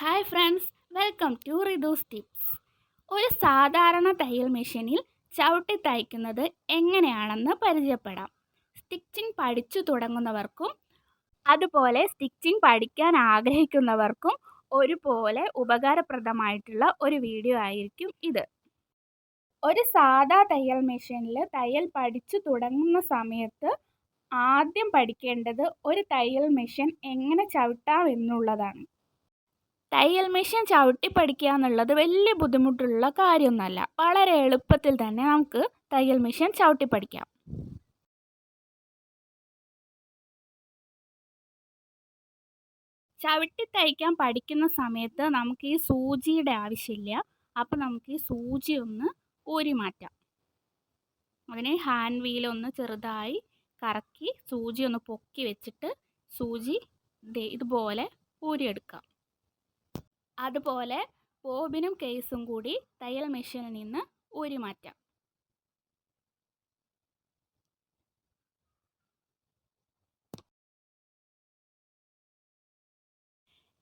Hi friends welcome to Ridhu's tips ഒരു സാധാരണ തയ്യൽ മെഷീനിൽ ചവിട്ടി തയ്ക്കുന്നത് എങ്ങനെയാണെന്ന് പരിചയപ്പെടാം. സ്റ്റിച്ചിങ് പഠിച്ചു തുടങ്ങുന്നവർക്കും അതുപോലെ സ്റ്റിച്ചിങ് പഠിക്കാൻ ആഗ്രഹിക്കുന്നവർക്കും ഒരുപോലെ ഉപകാരപ്രദമായിട്ടുള്ള ഒരു വീഡിയോ ആയിരിക്കും ഇത്. ഒരു സാധാ തയ്യൽ മെഷീനിൽ തയ്യൽ പഠിച്ചു തുടങ്ങുന്ന സമയത്ത് ആദ്യം പഠിക്കേണ്ടത് ഒരു തയ്യൽ മെഷീൻ എങ്ങനെ ചവിട്ടാം എന്നുള്ളതാണ്. തയ്യൽ മെഷീൻ ചവിട്ടി പഠിക്കുക എന്നുള്ളത് വലിയ ബുദ്ധിമുട്ടുള്ള കാര്യമൊന്നുമല്ല. വളരെ എളുപ്പത്തിൽ തന്നെ നമുക്ക് തയ്യൽ മെഷീൻ ചവിട്ടി പഠിക്കാം. ചവിട്ടി തയ്ക്കാൻ പഠിക്കുന്ന സമയത്ത് നമുക്ക് ഈ സൂചിയുടെ ആവശ്യമില്ല. അപ്പോൾ നമുക്ക് ഈ സൂചി ഒന്ന് ഊരി മാറ്റാം. അതിന് ഹാൻഡ് വീൽ ഒന്ന് ചെറുതായി കറക്കി സൂചി ഒന്ന് പൊക്കി വെച്ചിട്ട് സൂചി ഇതുപോലെ ഊരിയെടുക്കാം. അതുപോലെ ബോബിനും കേസും കൂടി തയ്യൽ മെഷീനിൽ നിന്ന് ഊരിമാറ്റാം.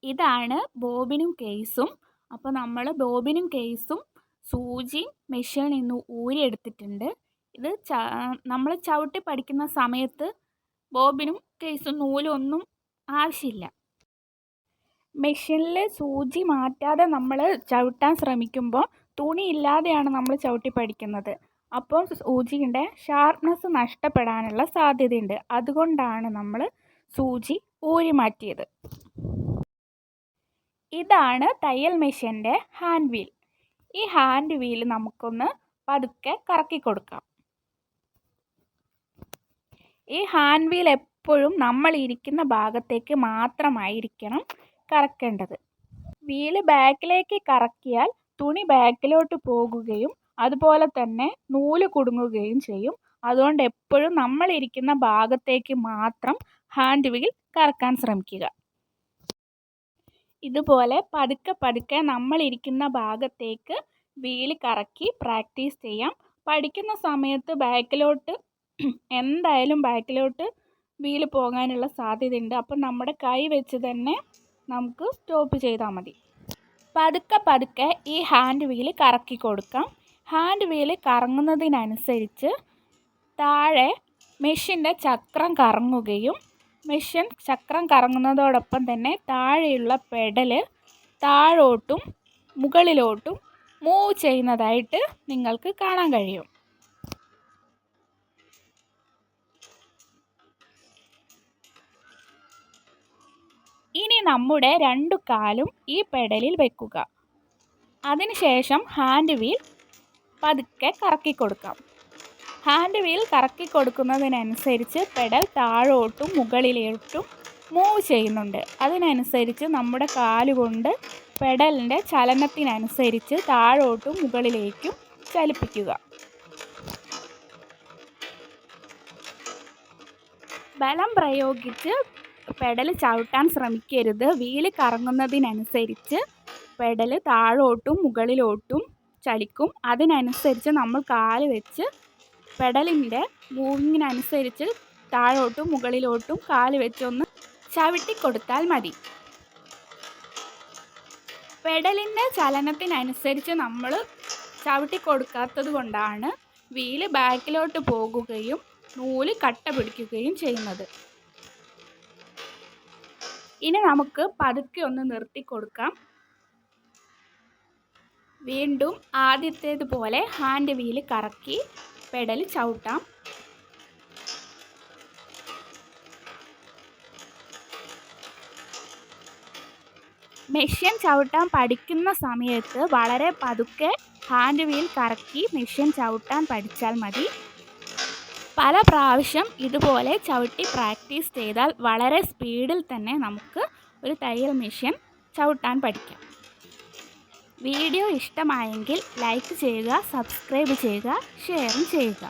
ഇതാണ് ബോബിനും കേസും. അപ്പോൾ നമ്മൾ ബോബിനും കേസും സൂചി മെഷീനിൽ നിന്ന് ഊരിയെടുത്തിട്ടുണ്ട്. ഇത് ച നമ്മൾ ചവിട്ടി പഠിക്കുന്ന സമയത്ത് ബോബിനും കേസും നൂലും ഒന്നും ആവശ്യമില്ല. മെഷീനിൽ സൂചി മാറ്റാതെ നമ്മൾ ചവിട്ടാൻ ശ്രമിക്കുമ്പോൾ തുണി ഇല്ലാതെയാണ് നമ്മൾ ചവിട്ടി പഠിക്കുന്നത്. അപ്പോൾ സൂചിയുടെ ഷാർപ്നെസ് നഷ്ടപ്പെടാനുള്ള സാധ്യതയുണ്ട്. അതുകൊണ്ടാണ് നമ്മൾ സൂചി ഊരി മാറ്റിയത്. ഇതാണ് തയ്യൽ മെഷീന്റെ ഹാൻഡ് വീൽ ഈ ഹാൻഡ് വീൽ നമുക്കൊന്ന് പതുക്കെ കറക്കി കൊടുക്കാം. ഈ ഹാൻഡ് വീൽ എപ്പോഴും നമ്മൾ ഇരിക്കുന്ന ഭാഗത്തേക്ക് മാത്രമായിരിക്കണം കറക്കേണ്ടത്. വീൽ ബാക്കിലേക്ക് കറക്കിയാൽ തുണി ബാക്കിലോട്ട് പോകുകയും അതുപോലെ തന്നെ നൂൽ കുടുങ്ങുകയും ചെയ്യും. അതുകൊണ്ട് എപ്പോഴും നമ്മൾ ഇരിക്കുന്ന ഭാഗത്തേക്ക് മാത്രം ഹാൻഡ് വീൽ കറക്കാൻ ശ്രമിക്കുക. ഇതുപോലെ പതുക്കെ പതുക്കെ നമ്മൾ ഇരിക്കുന്ന ഭാഗത്തേക്ക് വീൽ കറക്കി പ്രാക്ടീസ് ചെയ്യാം. പഠിക്കുന്ന സമയത്ത് ബാക്കിലോട്ട് എന്തായാലും ബാക്കിലോട്ട് വീൽ പോകാനുള്ള സാധ്യതയുണ്ട്. അപ്പം നമ്മുടെ കൈ വെച്ച് തന്നെ നമുക്ക് സ്റ്റോപ്പ് ചെയ്താൽ മതി. പതുക്കെ പതുക്കെ ഈ ഹാൻഡ് വീൽ കറക്കി കൊടുക്കാം. ഹാൻഡ് വീൽ കറങ്ങുന്നതിനനുസരിച്ച് താഴെ മെഷീന്റെ ചക്രം കറങ്ങുകയും മെഷീൻ ചക്രം കറങ്ങുന്നതോടൊപ്പം തന്നെ താഴെയുള്ള പെഡൽ താഴോട്ടും മുകളിലോട്ടും മൂവ് ചെയ്യുന്നതായിട്ട് നിങ്ങൾക്ക് കാണാൻ കഴിയും. ഇനി നമ്മുടെ രണ്ടു കാലും ഈ പെഡലിൽ വെക്കുക. അതിനുശേഷം ഹാൻഡ് വീൽ പതുക്കെ കറക്കി കൊടുക്കാം. ഹാൻഡ് വീൽ കറക്കി കൊടുക്കുന്നതിനനുസരിച്ച് പെഡൽ താഴോട്ടും മുകളിലോട്ടും മൂവ് ചെയ്യുന്നുണ്ട്. അതിനനുസരിച്ച് നമ്മുടെ കാലുകൊണ്ട് പെഡലിന്റെ ചലനത്തിനനുസരിച്ച് താഴോട്ടും മുകളിലേക്കും ചലിപ്പിക്കുക. ബലം പ്രയോഗിച്ച് പെഡൽ ചവിട്ടാൻ ശ്രമിക്കരുത്. വീൽ കറങ്ങുന്നതിനനുസരിച്ച് പെഡൽ താഴോട്ടും മുകളിലോട്ടും ചലിക്കും. അതിനനുസരിച്ച് നമ്മൾ കാൽ വെച്ച് പെഡലിന്റെ മൂവിങ്ങിനനുസരിച്ച് താഴോട്ടും മുകളിലോട്ടും കാൽ വെച്ചൊന്ന് ചവിട്ടി കൊടുത്താൽ മതി. പെഡലിന്റെ ചലനത്തിനനുസരിച്ച് നമ്മൾ ചവിട്ടി കൊടുക്കാത്തത് കൊണ്ടാണ് വീൽ ബാക്കിലോട്ട് പോകുകയും നൂൽ കട്ട പിടിക്കുകയും ചെയ്യുന്നത്. ഇനി നമുക്ക് പതുക്കെ ഒന്ന് നിർത്തി കൊടുക്കാം. വീണ്ടും ആദ്യത്തേതുപോലെ ഹാൻഡ് വീൽ കറക്കി പെഡൽ ചവിട്ടാം. മെഷീൻ ചവിട്ടാൻ പഠിക്കുന്ന സമയത്ത് വളരെ പതുക്കെ ഹാൻഡ് വീൽ കറക്കി മെഷീൻ ചവിട്ടാൻ പഠിച്ചാൽ മതി. പല പ്രാവശ്യം ഇതുപോലെ ചവിട്ടി പ്രാക്ടീസ് ചെയ്താൽ വളരെ സ്പീഡിൽ തന്നെ നമുക്ക് ഒരു തയ്യൽ മെഷീൻ ചവിട്ടാൻ പഠിക്കാം. വീഡിയോ ഇഷ്ടമായെങ്കിൽ ലൈക്ക് ചെയ്യുക സബ്സ്ക്രൈബ് ചെയ്യുക ഷെയറും ചെയ്യുക.